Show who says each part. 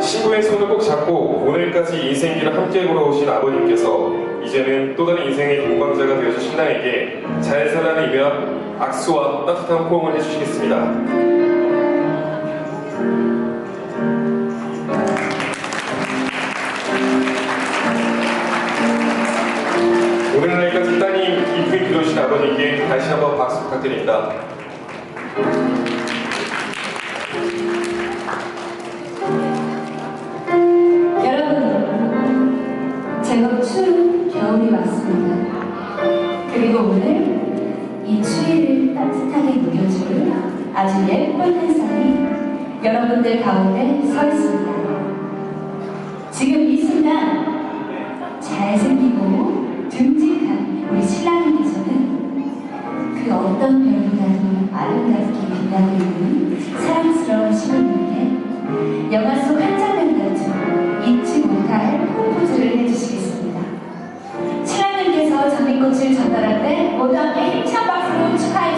Speaker 1: 시부의 손을 꼭 잡고 오늘까지 인생길을 함께 걸어오신 아버님께서 이제는 또 다른 인생의 동반자가 되어주신 나에게 잘 살라는 이며 악수와 따뜻한 포옹을 해주시겠습니다. 오늘날까지 따님 깊이 들어오신 아버님께 다시 한번 박수 부탁드립니다.
Speaker 2: 겨울이 왔습니다. 그리고 오늘 이 추위를 따뜻하게 녹여줄 아주 예쁜 햇살이 여러분들 가운데 서 있습니다. 지금 이 순간 잘생기고 듬직한 우리 신랑님께서는 그 어떤 별보다도 아름답게 빛나고 있는 교실 전달할 때 모두 함께 힘찬 박수로 축하해